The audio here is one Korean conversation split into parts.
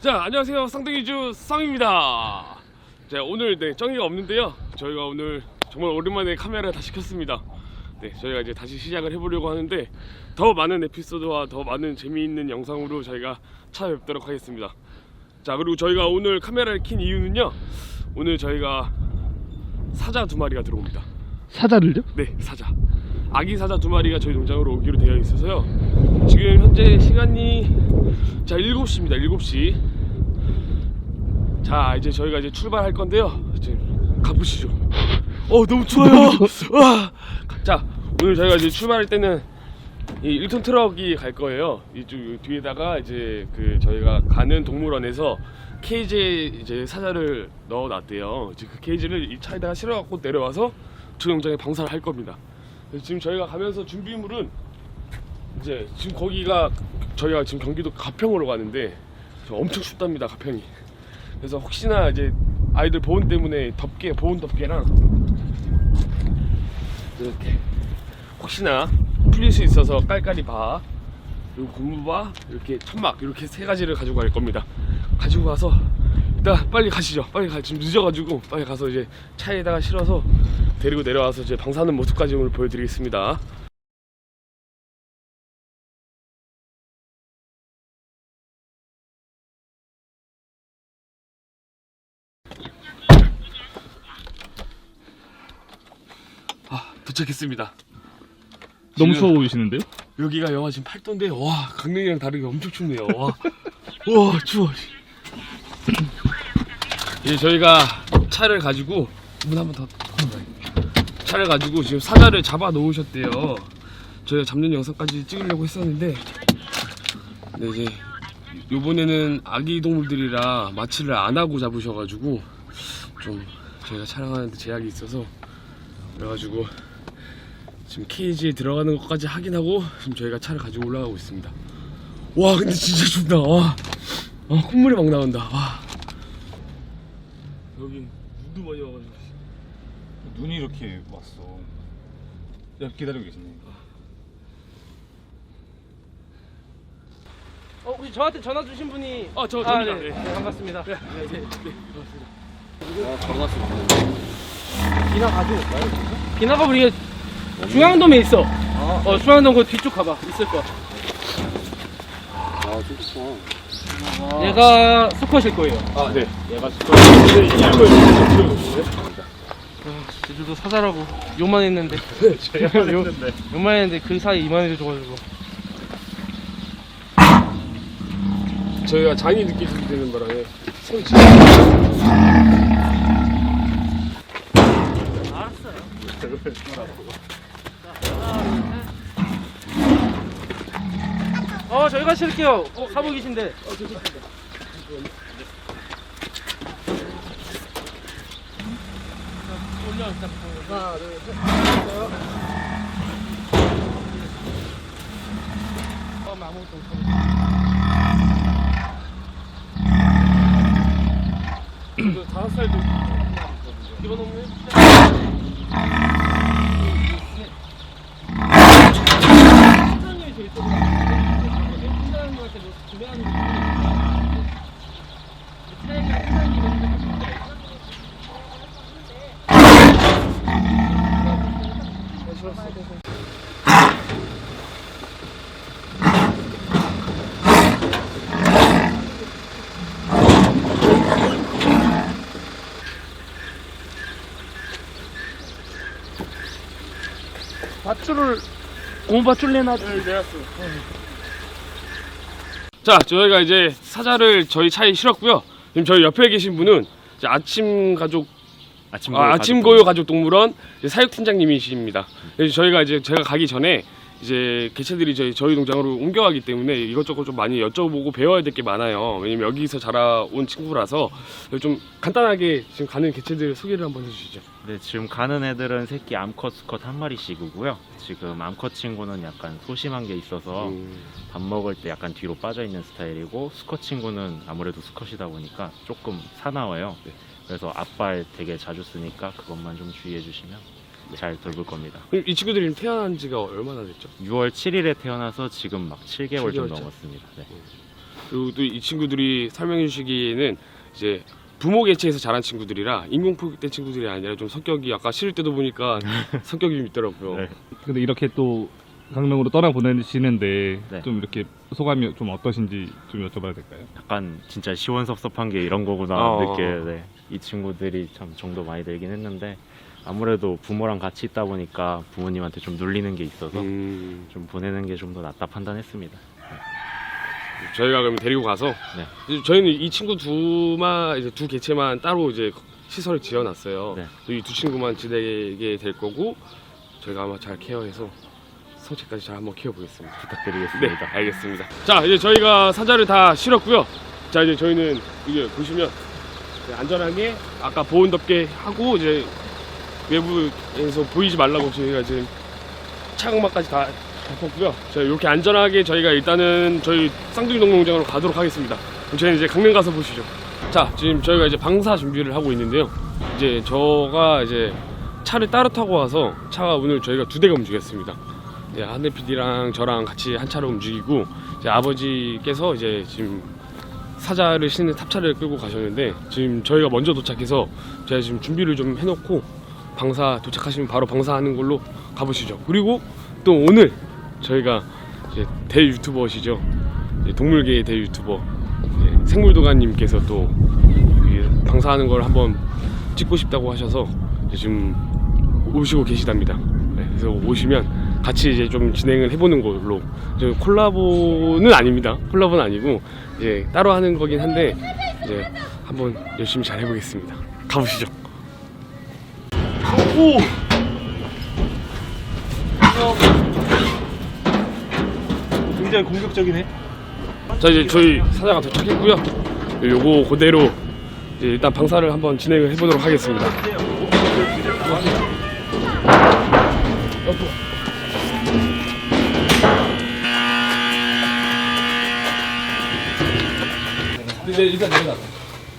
자 안녕하세요. 쌍둥이주 쌍입니다. 자 오늘 네 정이가 없는데요. 저희가 오늘 정말 오랜만에 카메라를 다시 켰습니다. 네 저희가 이제 다시 시작을 해보려고 하는데 더 많은 에피소드와 더 많은 재미있는 영상으로 저희가 찾아뵙도록 하겠습니다. 자 그리고 저희가 오늘 카메라를 킨 이유는요. 오늘 저희가 사자 두 마리가 들어옵니다. 사자를요? 네 사자 아기 사자 두 마리가 저희 농장으로 오기로 되어 있어서요. 지금 현재 시간이 자 7시입니다. 7시. 자 이제 저희가 이제 출발할 건데요. 지금 가보시죠. 어 너무 추워요. 와. 자 오늘 저희가 이제 출발할 때는 이 1톤 트럭이 갈 거예요. 이쪽 뒤에다가 이제 그 저희가 가는 동물원에서 케이지에 이제 사자를 넣어 놨대요. 이제 그 케이지를 이 차에다가 실어 갖고 내려와서 저희 농장에 방사를 할 겁니다 지금 저희가 가면서 준비물은 이제 지금 거기가 저희가 지금 경기도 가평으로 가는데 저 엄청 춥답니다 가평이. 그래서 혹시나 이제 아이들 보온 때문에 덮개 보온 덮개랑 이렇게 혹시나 풀릴 수 있어서 깔깔이 바 그리고 고무바 이렇게 천막 이렇게 세 가지를 가지고 갈 겁니다. 가지고 가서 일단 빨리 가시죠. 빨리 가 지금 늦어가지고 빨리 가서 이제 차에다가 실어서 데리고 내려와서 이제 방사하는 모습까지 오늘 보여드리겠습니다. 아 도착했습니다. 너무 지금- 추워 보이시는데요? 여기가 영하 지금 8도인데 와 강릉이랑 다르게 엄청 춥네요. 와, 와 추워. 이제 저희가 차를 가지고 문 한번 더 차를 가지고 지금 사자를 잡아 놓으셨대요 저희가 잡는 영상까지 찍으려고 했었는데 네 이제 요번에는 아기 동물들이라 마취를 안 하고 잡으셔가지고 좀 저희가 촬영하는데 제약이 있어서 그래가지고 지금 케이지에 들어가는 것까지 확인하고 지금 저희가 차를 가지고 올라가고 있습니다. 와 근데 진짜 춥다. 와, 아, 콧물이 막 나온다. 와. 여기 눈도 많이 와가지고. 눈이 이렇게 왔어. 야, 기다리고 계시네. 어, 혹시 저한테 전화 주신 분이 아, 저, 아. 네. 네. 네, 반갑습니다. 네, 네, 네, 가지고 올까요? 비나가 우리 중앙돔에 있어. 어, 중앙돔 그 뒤쪽 가봐. 있을 거야. 아, 좋구나. 얘가 수컷일 거예요. 아, 네. 얘가 수컷. 이거 아, 제주도 사자라고 요만 했는데. 제가 했는데. 요만 했는데 그 사이 이만해져가지고. 저희가 장이 느껴지는 바람에 손이 지 어, 저희가 실게요. 어, 사모 계신데. 하나, 둘, 셋. 어, 아무것도 없어. 다섯 살도 집어넣으면 팀장님이 제일 조금 팀장님한테 뭐 구매하는 거 차이가 팀장님은 밧줄을 오밧줄 내놔를 내놨어. 자, 저희가 이제 사자를 저희 차에 실었고요. 지금 저희 옆에 계신 분은 이제 아침 가족 아침 아, 아침 고요 가족 동물원 이제 사육 팀장님이십니다. 그래서 저희가 이제 제가 가기 전에 이제 개체들이 저희 저희 농장으로 옮겨가기 때문에 이것저것 좀 많이 여쭤보고 배워야 될 게 많아요. 왜냐면 여기서 자라온 친구라서 좀 간단하게 지금 가는 개체들 소개를 한번 해주시죠. 네, 지금 가는 애들은 새끼 암컷, 수컷 한 마리씩이고요. 지금 암컷 친구는 약간 소심한 게 있어서 음, 밥 먹을 때 약간 뒤로 빠져 있는 스타일이고 수컷 친구는 아무래도 수컷이다 보니까 조금 사나워요. 네. 그래서 앞발 되게 자주 쓰니까 그것만 좀 주의해 주시면 잘 돌볼 겁니다. 그럼 이 친구들이 태어난 지가 얼마나 됐죠? 6월 7일에 태어나서 지금 막 7개월 좀 7개월째. 넘었습니다. 네. 그리고 또 이 친구들이 설명해 주시기에는 이제 부모 개체에서 자란 친구들이라 인공포획된 친구들이 아니라 좀 성격이 아까 실을 때도 보니까 성격이 좀 있더라고요. 네. 근데 이렇게 또 강릉으로 떠나 보내시는데 네. 좀 이렇게 소감이 좀 어떠신지 좀 여쭤봐도 될까요? 약간 진짜 시원섭섭한 게 이런 거구나 어. 느껴 네. 이 친구들이 참 정도 많이 들긴 했는데 아무래도 부모랑 같이 있다 보니까 부모님한테 좀 눌리는 게 있어서 음, 좀 보내는 게 좀 더 낫다 판단했습니다. 저희가 그러면 데리고 가서 네. 이제 저희는 이 친구 두만 이제 두 개체만 따로 이제 시설을 지어놨어요. 네. 이 두 친구만 지내게 될 거고 저희가 아마 잘 케어해서 성체까지 잘 한번 키워보겠습니다. 네, 부탁드리겠습니다. 알겠습니다. 자, 이제 저희가 사자를 다 실었고요. 자, 이제 저희는 이게 보시면 이제 안전하게 아까 보온덮개 하고 이제 외부에서 보이지 말라고 저희가 지금 차광막까지 다 덮었고요. 자, 이렇게 안전하게 저희가 일단은 저희 쌍둥이 동농장으로 가도록 하겠습니다. 그럼 저희는 이제 강릉 가서 보시죠. 자, 지금 저희가 이제 방사 준비를 하고 있는데요. 이제 저가 이제 차를 따로 타고 와서 차가 오늘 저희가 두 대가 움직였습니다. 이제 하늘 PD랑 저랑 같이 한 차로 움직이고 이제 아버지께서 이제 지금 사자를 싣는 탑차를 끌고 가셨는데 지금 저희가 먼저 도착해서 제가 지금 준비를 좀 해놓고 방사 도착하시면 바로 방사하는 걸로 가보시죠. 그리고 또 오늘 저희가 대 유튜버시죠. 동물계의 대 유튜버 생물도가님께서 또이 방사하는 걸 한번 찍고 싶다고 하셔서 지금 오시고 계시답니다. 네, 그래서 오시면 같이 이제 좀 진행을 해보는 걸로 콜라보는 아닙니다. 콜라보는 아니고 이제 따로 하는 거긴 한데 이제 한번 열심히 잘 해보겠습니다. 가보시죠. 오! 굉장히 공격적이네. 자 이제 저희 사자가 도착했고요. 요거 그대로 이제 일단 방사를 한번 진행을 해보도록 하겠습니다. 근데 일단 내려가.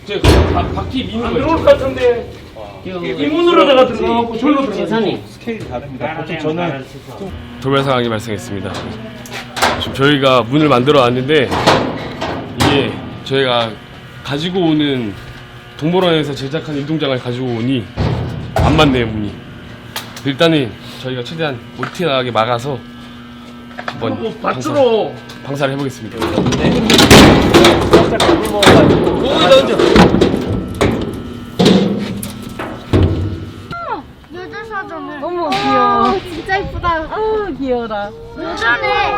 제가 바, 바퀴 미는 거 있죠? 것 같은데 이 문으로다가 들어가고 절로 들어가고 스케일이 다릅니다. 보통 저는 돌발 상황이 발생했습니다. 지금 저희가 문을 만들어 놨는데 이게 저희가 가지고 오는 동물원에서 제작한 운동장을 가지고 오니 안 맞네요 문이. 일단은 저희가 최대한 못티하게 막아서 한번 방사, 밭으로 방사를 해보겠습니다. 여자 사전을. 어머 귀여워. 진짜 이쁘다. 어 귀여워라. 여자네.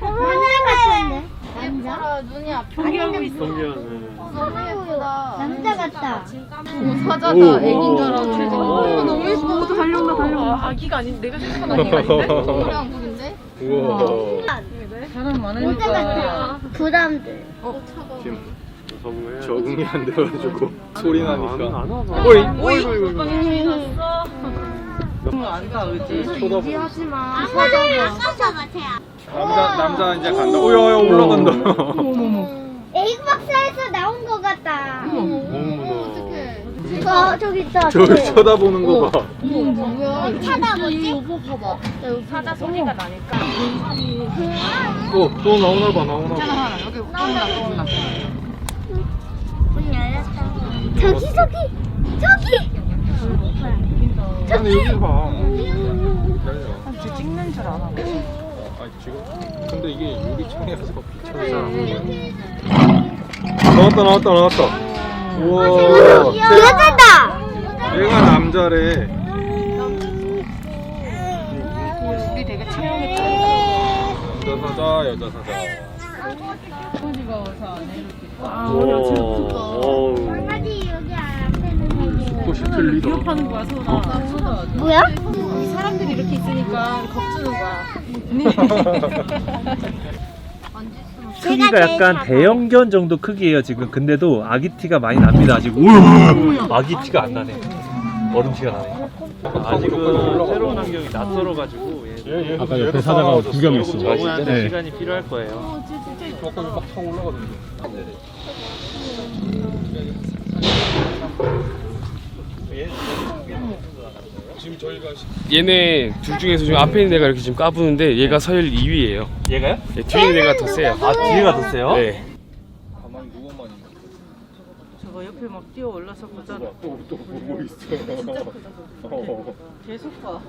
남자 같은데. 남자? 눈이 아프게 있어. 너무 예쁘다. 남자 같다. 사자다. 애기인 줄 알았는데. 어, 너무 예뻐. 달려온다 달려온다. 아기가 아닌데 내가 생각한 아기가 아닌데? 부른데? 사람 많으니까. 부담들. 적응이 안 돼가지고 소리 나니까. 오이 오이 갔어. 너무 안가 의지. 이지 하지 마. 사자 사자 같아. 남자 남자 이제 간다. 오야야 올라간다. 에이박스에서 나온 것 같다. 저 저기 있다. 저를 쳐다보는 거 봐. 뭐야? 찾아보지? 여보 봐봐. 사자 소리가 나니까. 어, 또 나오나 봐, 나오나 봐. 여기 온다 또 온다. 문 열렸다. 저기 저기 저기. 근데 여기 봐. 쟤 찍는 줄 알아. 아니 지금 근데 이게 유리창이라서 비춰서 나왔다 나왔다 나왔다. 우와. 여자다. 얘가 남자래. 우리 되게 체형이 여자 사자 여자 사자. 와서 안 강아지 여기 앞에는 거야. 뭐야? 사람들이 이렇게 있으니까 겁주는 거야. 크기가 약간 대형견 정도 크기예요 지금 근데도 아기 티가 많이 납니다 지금 우 아기 티가 안 나네 어른 티가 나네 아직은 새로운 환경이 낯설어가지고 예. 아까 옆에 사자가 구경했어. 적응하는데 네. 시간이 필요할 거예요. 막차 올라가던데. 지금 저희가 얘네 둘 중에서 지금 앞에 있는 애가 이렇게 지금 까부는데 얘가 서열 2위예요. 얘가요? 네, 뒤에 있는 애가 더 세요. 아 뒤에가 더 세요? 네. 저거 옆에 막 뛰어 올라서 보자. 또또 보고 있어. 계속 봐.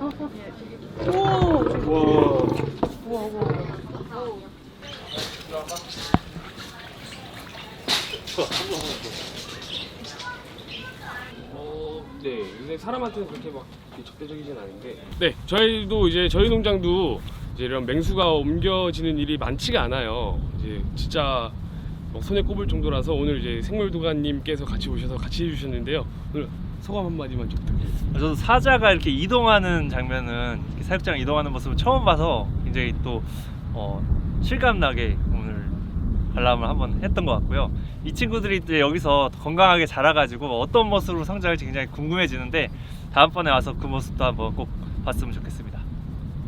어, 네. 근데 사람한테는 그렇게 막 그렇게 적대적이진 않은데. 네. 저희도 이제 저희 농장도 이제 이런 맹수가 옮겨지는 일이 많지가 않아요. 이제 진짜 뭐 손에 꼽을 정도라서 오늘 이제 생물도가님께서 같이 오셔서 같이 해주셨는데요. 오늘 소감 한 마디만 좀 부탁드립니다. 저도 사자가 이렇게 이동하는 장면은 이렇게 사육장 이동하는 모습을 처음 봐서 굉장히 또 어, 실감나게 오늘 관람을 한번 했던 것 같고요. 이 친구들이 이제 여기서 건강하게 자라가지고 어떤 모습으로 성장할지 굉장히 궁금해지는데 다음번에 와서 그 모습도 한번 꼭 봤으면 좋겠습니다.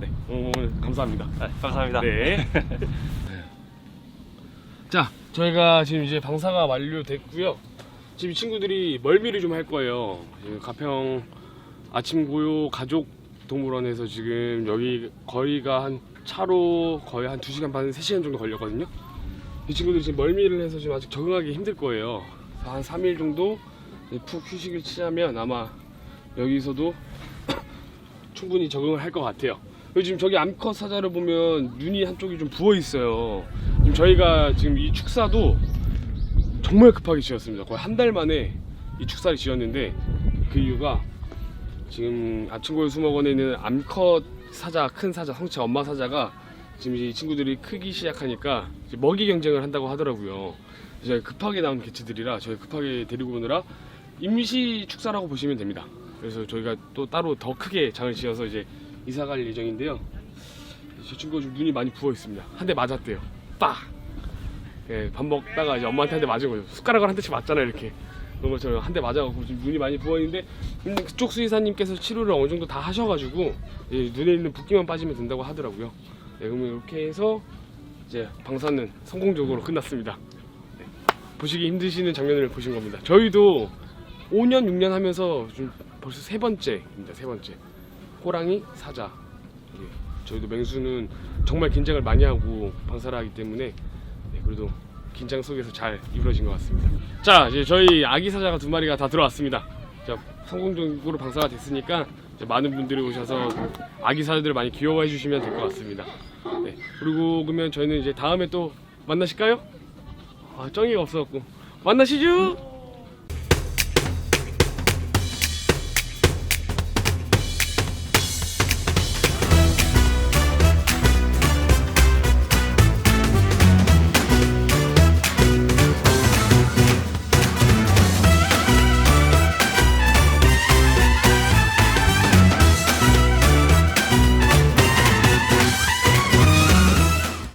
네. 오늘 감사합니다. 네, 감사합니다. 네. 자, 저희가 지금 이제 방사가 완료됐고요. 지금 이 친구들이 멀미를 좀 할 거예요. 지금 가평 아침 고요 가족 동물원에서 지금 여기 거리가 한 차로 거의 한 2시간 반, 3시간 정도 걸렸거든요. 이 친구들이 지금 멀미를 해서 지금 아직 적응하기 힘들 거예요. 한 3일 정도 푹 휴식을 취하면 아마 여기서도 충분히 적응을 할 것 같아요. 지금 저기 암컷 사자를 보면 눈이 한쪽이 좀 부어 있어요. 지금 저희가 지금 이 축사도 정말 급하게 지었습니다. 거의 한 달 만에 이 축사를 지었는데 그 이유가 지금 아침고요 수목원에 있는 암컷 사자, 큰 사자, 성체 엄마 사자가 지금 이 친구들이 크기 시작하니까 먹이 경쟁을 한다고 하더라고요. 이제 급하게 나온 개체들이라 저희 급하게 데리고 오느라 임시 축사라고 보시면 됩니다. 그래서 저희가 또 따로 더 크게 장을 지어서 이제 이사 갈 예정인데요. 저 친구가 좀 눈이 많이 부어 있습니다. 한 대 맞았대요. 빡! 예, 밥 먹다가 이제 엄마한테 한 대 맞은 거죠. 숟가락을 한 대씩 맞잖아요, 이렇게. 그런 것처럼 한 대 맞아갖고 지금 눈이 많이 부어 있는데 근데 그쪽 수의사님께서 치료를 어느 정도 다 하셔가지고 이제 눈에 있는 붓기만 빠지면 된다고 하더라고요. 네, 그러면 이렇게 해서 이제 방사는 성공적으로 끝났습니다. 네, 보시기 힘드시는 장면을 보신 겁니다. 저희도 5년, 6년 하면서 좀 벌써 세 번째입니다. 세 번째. 호랑이, 사자. 예, 저희도 맹수는 정말 긴장을 많이 하고 방사를 하기 때문에 네, 그래도 긴장 속에서 잘 이루어진 것 같습니다. 자, 이제 저희 아기 사자가 두 마리가 다 들어왔습니다. 자, 성공적으로 방사가 됐으니까 이제 많은 분들이 오셔서 아기 사자들을 많이 귀여워해 주시면 될 것 같습니다. 네, 그리고 그러면 저희는 이제 다음에 또 만나실까요? 아, 쩡이가 없어갖고 만나시죠.